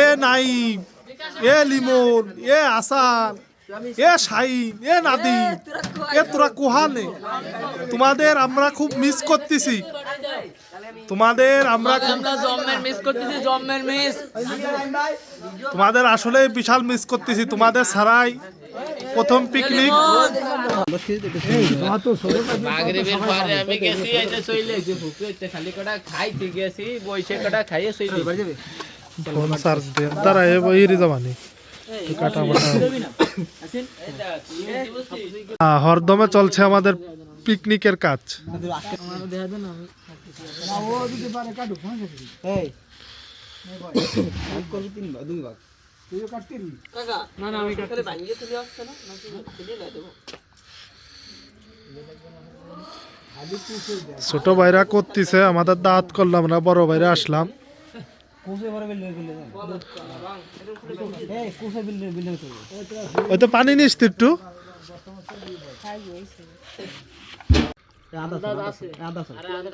এ নাইম এ লিমন এ আসান এ shine এ নাদি এ তোরা কোহানে। তোমাদের আমরা খুব মিস করতেছি। তোমাদের আমরা তোমাদের আসলে বিশাল মিস করতেছি। তোমাদের ছাড়াই প্রথম পিকনিক মাগরিবের পরে আমি গেছি এটা চলে যে ফুকুতে খালি কটা খাইতে গেছি বইসে কটা খাইয়ে চলে ফোন চার্জ দিয়ে দাঁড়া এ ইরি যাবানি কাটা হরদমে চলছে আমাদের পিকনিকের কাজ ছোট ভাইরা করতেছে আমাদের দাঁত করলাম না বড় ভাইরা আসলাম। ওই তো পানি নিস একটু। আরে আদা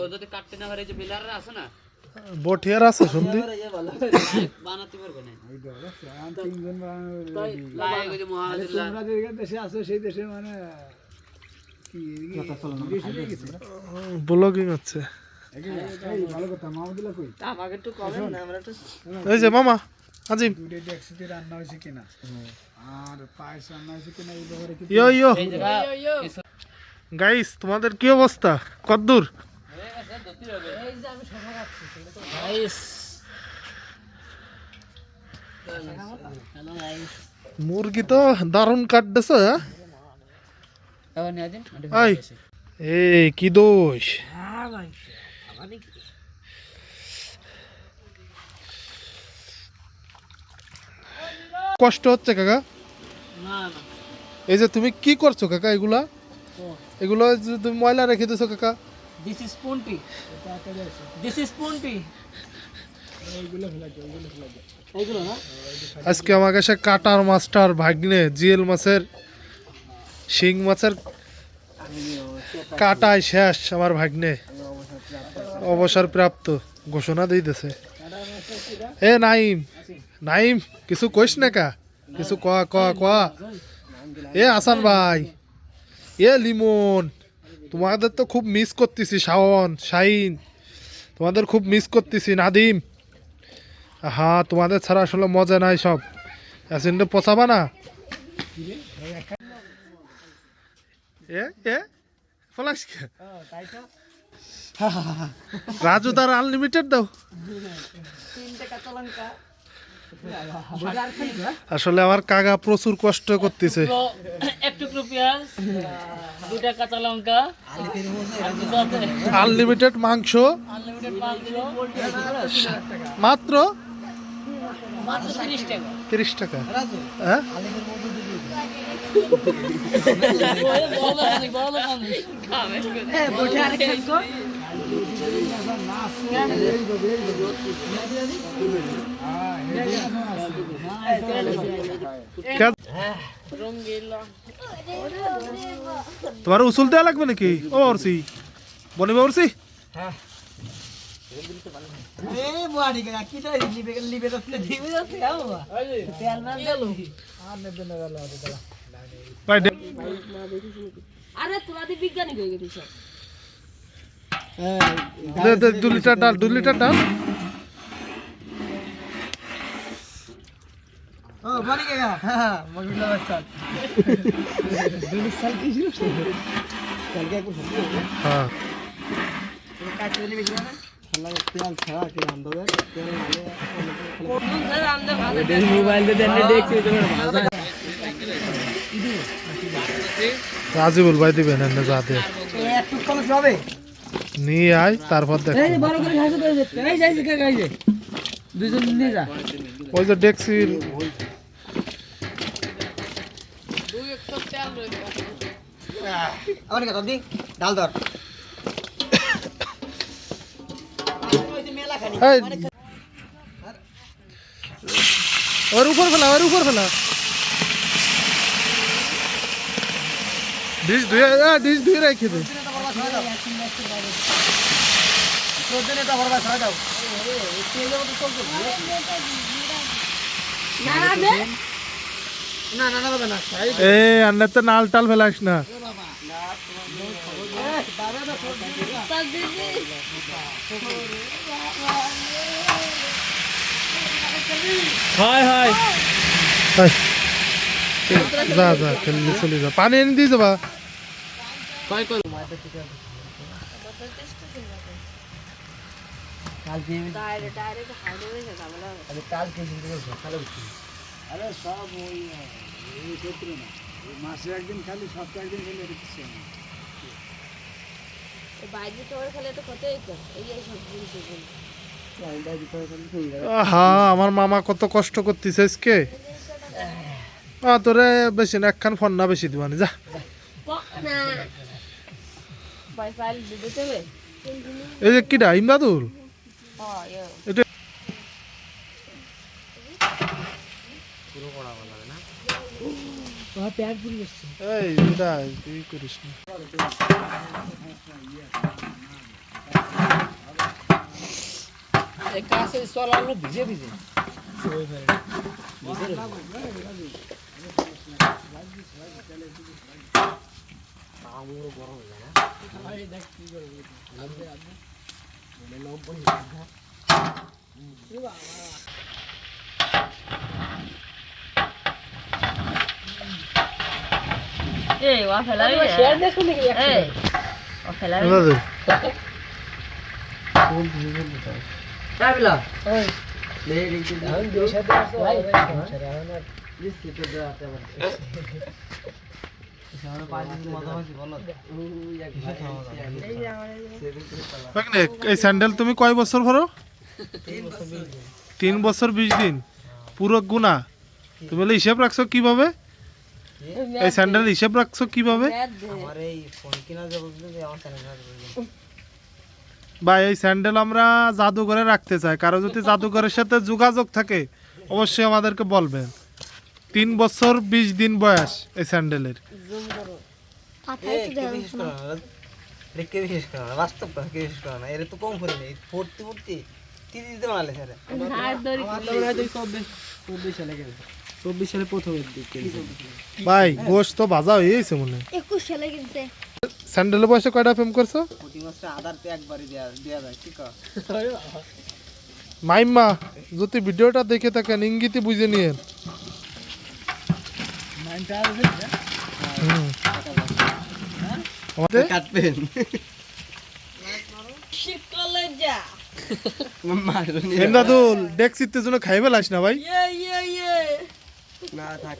ও যদি কাটতে না পারে আছে না? বটিয়ার আছে শুনদি বানাতে পারবে না। তাই লাগে ওই যে মহারাজুল্লাহ ব্লগিং হচ্ছে। এই গাইস তোমাদের কি অবস্থা? কদ্দূর। মুরগি তো দারুণ কাটতেছে হ্যাঁ? এই কি দোষ? কষ্ট হচ্ছে কাকা? এই যে তুমি কি করছ কাকা এগুলা? এগুলো যে তুমি ময়লা রেখে দিছো কাকা। This is Punti this is Punti আজকে আমাকে সে কাটার মাস্টার ভাগ্নে জিএল মাছের শিং মাছের কাটায় শেষ আমার ভাগ্নে। অবসর প্রাপ্ত ঘোষণা দিতেছে। এ, নাইম নাইম, কিছু কইস না কা? কিছু কয়া কয়া কয়া এ, আসান ভাই, এ, লিমন, তোমাদের তো খুব মিস করতেছি, শাওন, শাইন, তোমাদের খুব মিস করতেছি, নাদিম। হ্যাঁ তোমাদের ছাড়া আসলে মজা নাই সব। অ্যাসিডে পচাবা না। এ এ, ফলাস? রাজু তার আনলিমিটেড দাও। আসলে আমার কাকা প্রচুর কষ্ট করতেছে। আনলিমিটেড মাংস। মাত্র? মাত্র তিরিশ টাকা। হ্যাঁ? বড় তোমার উসুল দেওয়া লাগবে নাকি? ও অরসি বনিবা অরসি আরে, তোমাদের বিজ্ঞানী হয়ে গেছে সব। দে দে দু লিটার ডাল দু লিটার ডাল হ্যাঁ রাজিবুল ভাই দিবেন এনে যাতে নিয়ে আয় তারপর দেখ। দুজন নিয়ে যা। ওই যে ডেক্সির এই, ওর উপর ফেলা ওর উপর ফেলা। ডিশ ধুয়ে আ, ডিশ ধুয়ে রেখে দে। না না বে এ আন্নাতে নাল টাল ফেলাস না। দিদি হাই। যা যা খেললে চলে যা। পানি এনে দিয়ে যাবা। কয়? ডাইরেক্ট ডাইরেক্ট হাইডে হয়ে গেছে আমরা এই বাইরে তোর খেলে তো কতই কর এই এই সব জিনিস আহা আমার মামা কত কষ্ট করতেছে আজকে। তোরে বেশি না একখান ফোন না বেশি দিবানি যা। না পয়সা দিতে হবে এই যে কিডা ইমদাদুল ও ইয়ে এটা এই এটা তুই করিস না কাছে চলালো ভিজে ভিজে এই ওয়া ফেলা শেয়ার দেখো নাকি এই ও ফেলা ইমদাদুল ভাগ্নে, এই স্যান্ডেল তুমি কয় বছর ভরো তিন বছর বিশ দিন। পুরো গুণা। তুমি বলে হিসেব রাখছো কীভাবে? এই স্যান্ডেল হিসেব রাখছো কীভাবে? বা এই স্যান্ডেল আমরা জাদুঘরে রাখতে চাই। কারও যদি জাদুঘরের সাথে যোগাযোগ থাকে, অবশ্যই আমাদেরকে বলবেন। তিন বছর বিশ দিন বয়স এই স্যান্ডেলের। ভাই গোশ তো ভাজা হয়ে গেছে মনে একুশ সালে কিনছে। স্যান্ডেলের বয়সে কয়টা প্রেম করছ? প্রতি মাসে আধার তো একবারই যায় ঠিক মাইম্মা যদি ভিডিওটা দেখে থাকেন ইঙ্গিতে বুঝে নিয়েন। আমাদের কাটবেন। ডেক্সিতে জন্য খাইবে লাস না ভাই? ইয়ে ইয়ে ইয়ে। না থাক।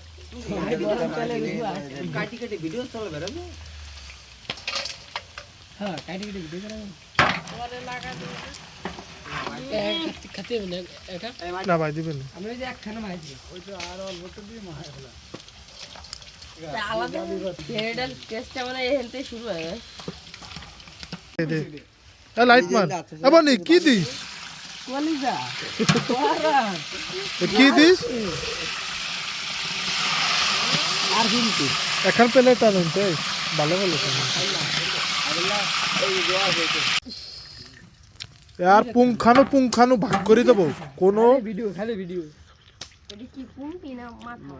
কাটি কাটি ভিডিও চলবে রে হ্যাঁ কাটি কাটি ভিডিও করা না। ভাই দিবেন যে একখানা মাইছি ওই তো আর অল্প তো দিয়ে মারা হলো আলাদা হেডেল টেস্টটা মানে হেলতে শুরু হয়। দে দে। এ লাইট মার। এবার কি দিস? কি দিস? আর কিন্তু এখন পেলে টানেন তো ভালো ভালো আর পুঙ্খানু পুঙ্খানু ভাগ করে দেবো। কোনো ভিডিও খালি ভিডিও কি পুমটি না মাথা?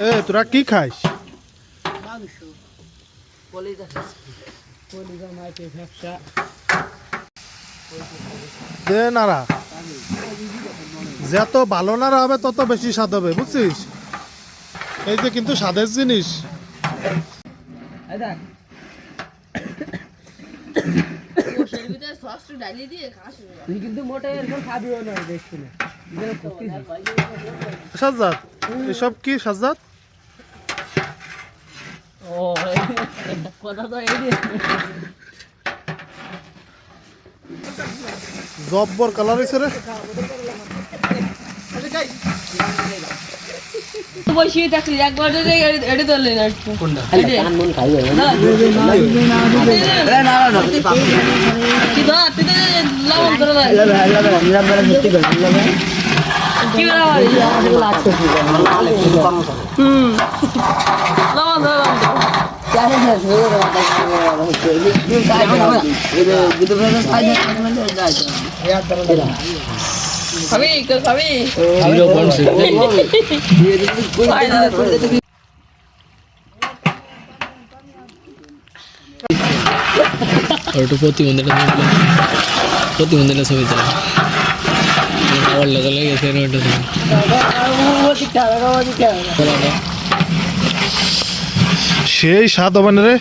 এ তোরা কি খাইস দে যত ভালো নাড়া হবে তত বেশি স্বাদ হবে বুঝছিস? এই যে কিন্তু স্বাদের জিনিস এই দেখ ওষুধের ভিতরে সসটা ডালিয়ে দিয়ে খাস তুই কিন্তু মোটে এরকম খাবিও না দেখছি না। সাজ্জাদ এসব কি সাজ্জাদ? ও কথা তো এই জব্বর কালার হয়েছে রে। বসিয়ে থাকলি একবার যদি এডি না মন হুম লবণ দাও খাবি কেউ খাবি খাই না। ওটা প্রতিবন্ধীটা প্রতিবন্ধীটা ছবি তোলা। আবার লগা লেগে গেছে ওটা সেই স্বাদ হবে না রে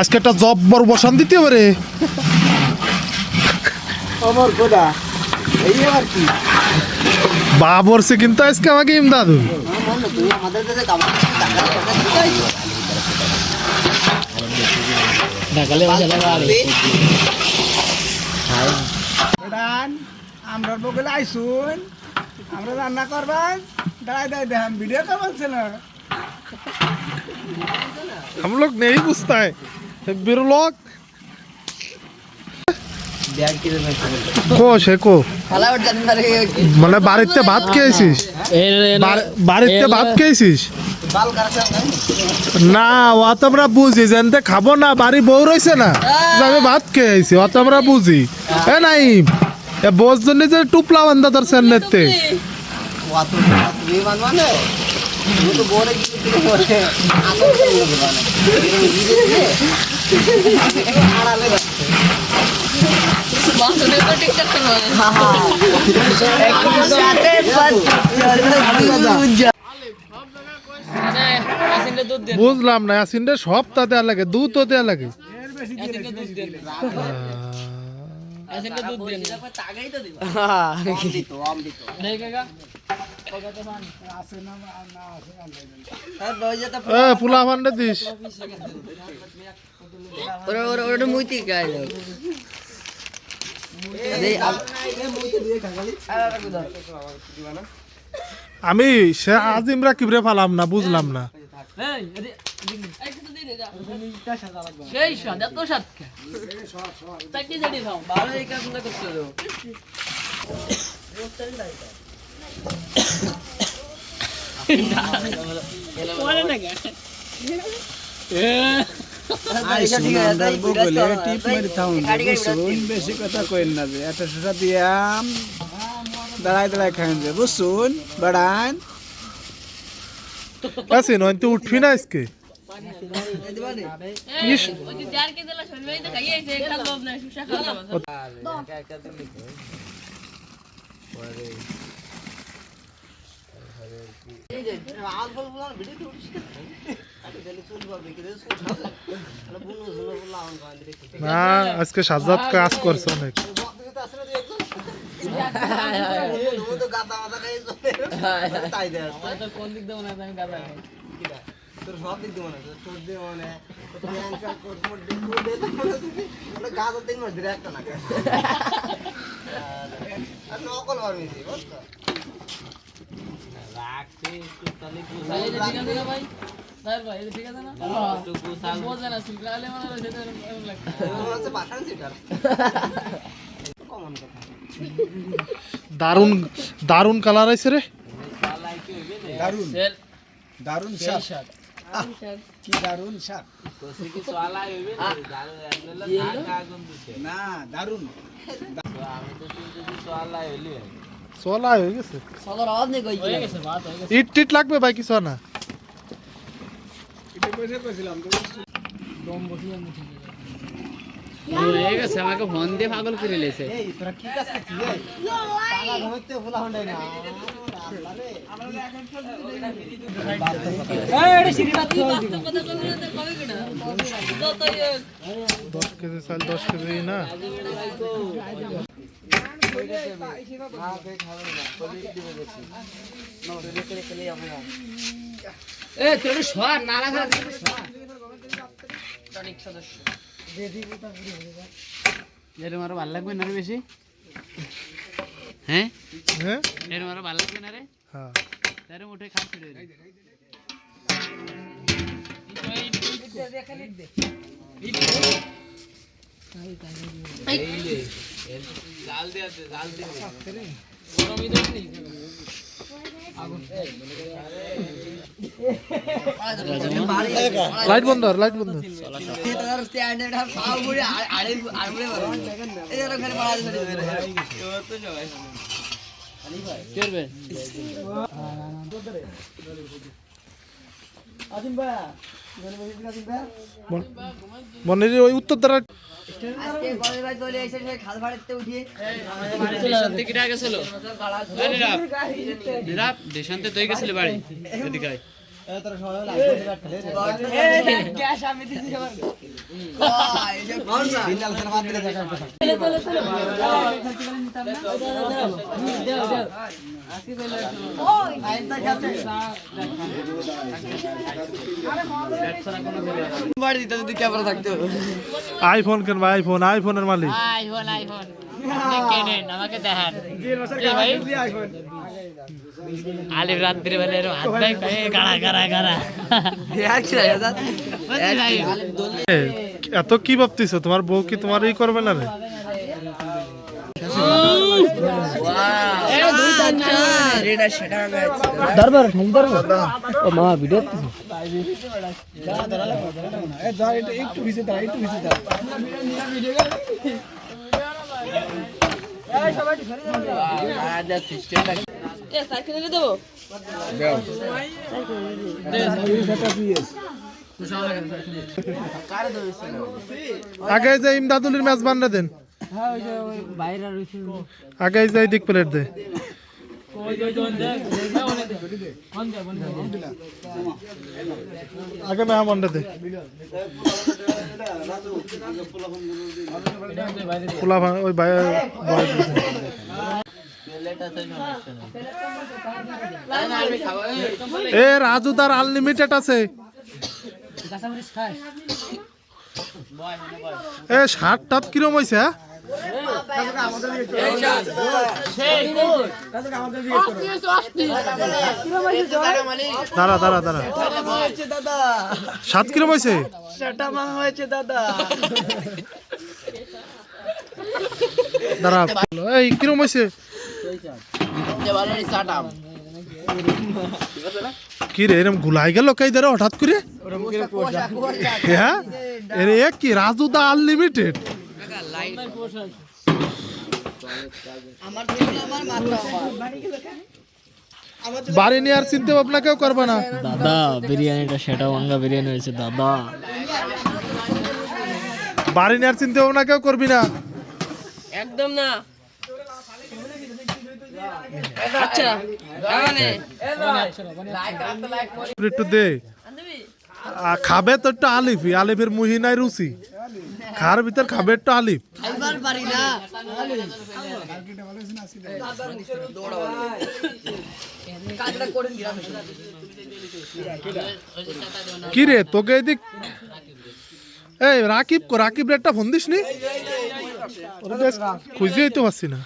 আজকে একটা জব্বর বসান দিতে পারে আমার কোদা এই আবার কি? বাবরছে কিন্তু আজকে আমাকে ইমদাদুল মনে তুই আমাদের দেশে কামাই টাকা টাকা দিতাই ঢাকালে মশলা গাড়ি রান আমরা বগলে আইসুন আমরা রান্না করবান দাঁড়াই দাঁড়াই দেখাম ভিডিও কেমন ছিল हम लोग नहीं पूछता है बिरु लोग কো মানে বাড়িতে ভাত খেয়েছিস? বাড়ি- বাড়িতে ভাত খেয়েছিস? না অত আমরা বুঝি জানতে খাব না বাড়ি বউ রয়েছে না যে আমি ভাত খেয়েছি অত আমরা বুঝি। এ নাই এ বোস জন্য যে টুপলা বান্ধা তোর সেন্নেতে তো আড়ালে বুঝলাম না আসিনটা সব তা দেয়া লাগে, দুধ তো লাগে। পুলা দিস। ওরা ওরা মুইতি গায় আমি সে আজিমরা কিবরে ফালাম না বুঝলাম না। সেই বগলে টিপ মারি থাউন বুঝছুন বেশি কথা কইন না যে একটা শসা দিয়াম দাঁড়াই দাঁড়াই খাইন যে বুঝছুন? বাড়ান। আসিন হয়তো উঠবি না আজকে। তো খাইয়ে না, আজকে সাজাদ কাজ করছে অনেক। গাদা তিন মাস ধরে একটা না। নকল পারমিছি বুঝছ? দারুণ দারুণ কালার আছে রে। দারুণ সেল দারুণ স্বাদ কি দারুণ শাক না দারুণ চলা হয়ে গেছে সবার আওয়াজ নেই কই হয়ে গেছে ভাত হয়ে গেছে ইট টিট লাগবে ভাই কিছু না এটা কইছে কইছিলাম তো দম বসিয়ে মুঠি হয়ে গেছে আমাকে ফোন দিয়ে পাগল করে লেছে এই তোরা কি কাজ করছিস এই টাকা ঘুমাইতে ফুলা হন্ডাই না দশ কেজি চাল দশ কেজি না এ তোর সর নালা ঘর এরম আরও ভালো লাগবে না রে বেশি? হ্যাঁ? হ্যাঁ? এরম আরও ভালো লাগবে না রে? হ্যাঁ। এরম উঠে দিয়ে লাইট বন্ধ লাইট বন্ধ। আজিম করবে মনে ওই উত্তর দ্বারা। দেশান্তে কিরা আইফোন কেন ভাই আইফোন আইফোনের মালিক। IPhone iPhone. আমাকে দেখান। কি রাত্রি বেলা এরকম হাত দেয় কয়ে গাড়া গাড়া গাড়া। এত কি ভাবতিস তোমার বউ কি তোমার ই করবে না রে? একটু একটু ভিজে দাঁড়া আগে যে ইমদাদুলির ম্যাচ বান্না দেন। আগে যাই দিক প্লেট দে। আগে মেহমানটা দে। খোলা ওই দে। এ রাজু তার আনলিমিটেড আছে। এ শার্ট টাত কিরম হয়েছে হ্যাঁ? দাঁড়া দাঁড়া দাঁড়া। সাত কিরম হয়েছে দাঁড়া। এই কিরম হয়েছে কি রে এরম গুলাই গেল কাই দাঁড়া হঠাৎ করে? হ্যাঁ? এরে কি রাজু দা আনলিমিটেড বাড়ি নিয়ে আর চিনতে ভাবনা কেউ করবে না। দাদা বিরিয়ানিটা সেটা ভাঙ্গা বিরিয়ানি হয়েছে দাদা। বাড়ি নিয়ে আর চিনতে ভাবনা কেউ করবি না। একদম না। একটু দে। খাবে তো একটু আলিফি আলিফের মুহি নাই রুচি। খার ভিতর খাবে একটু আলিফ। কি রে তোকে এদিক এই রাকিব কো রাকিব একটা ফোন দিস নি খুঁজেই তো পাচ্ছি না।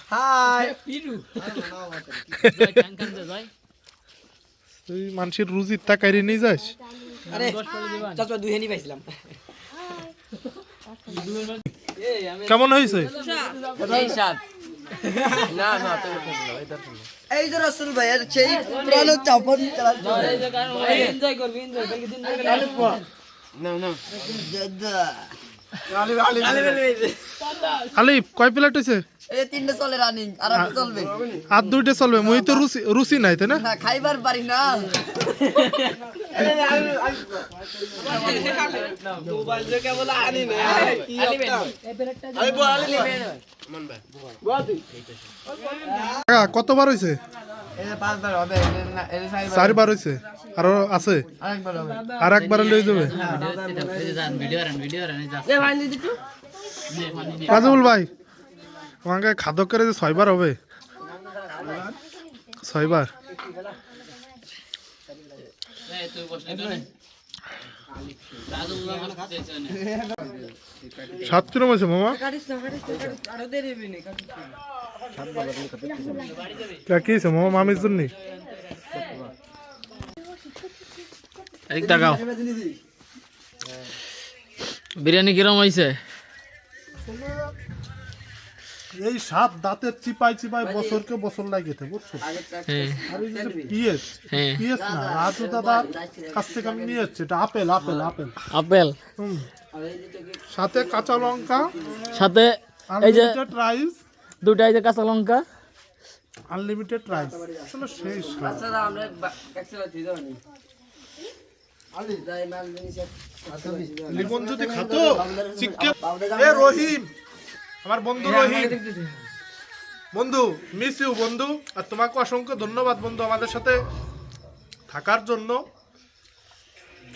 তুই মানুষের রুজি তাকাইরে নিয়ে যাস? কেমন হয়েছে? এই যে রসুল ভাইয়ের সেই পুরানো চাপন আলিফ কয় প্লেট হয়েছে এই তিনটে চলে রানিং আর একটা চলবে। আর দুইটা চলবে মুই তো রুচি রুচি নাই তাই না? না খাইবার পারি না। কাকা, কতবার হয়েছে চারবার হয়েছে আরও আছে আর একবার লয়ে যাবে রাজুল ভাই আমাকে খাদক করে যে ছয়বার হবে ছয়বার সাত কিরম আছে মামা কি মামির জন্য? বিরিয়ানি কিরম হয়েছে? এই সাত দাঁতের চিপাই চিপাই বছরকে বছর লাগিয়েছে বুঝছ? হ্যাঁ। আর এই যে পিএস হ্যাঁ। পিএস না রাজু দাদার কাছ থেকে আমি নিয়ে এসেছি এটা আপেল আপেল আপেল। আপেল? সাথে কাঁচা লঙ্কা সাথে এই যে রাইস দুটা এই যে কাঁচা লঙ্কা। আনলিমিটেড রাইস আসলে সেই স্বাদ। লিমন যদি খাতো চিকেন এ রহিম আমার বন্ধু রহিম। বন্ধু মিস ইউ বন্ধু। আর তোমাকে অসংখ্য ধন্যবাদ বন্ধু আমাদের সাথে থাকার জন্য।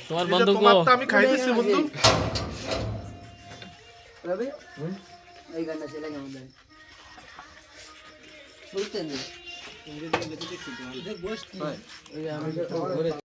তোমার বন্ধু গো। তোমারটা আমি খাই দিচ্ছি বন্ধু। রবি? এই গানটা ছেলে কেমন দেয় শুনতেন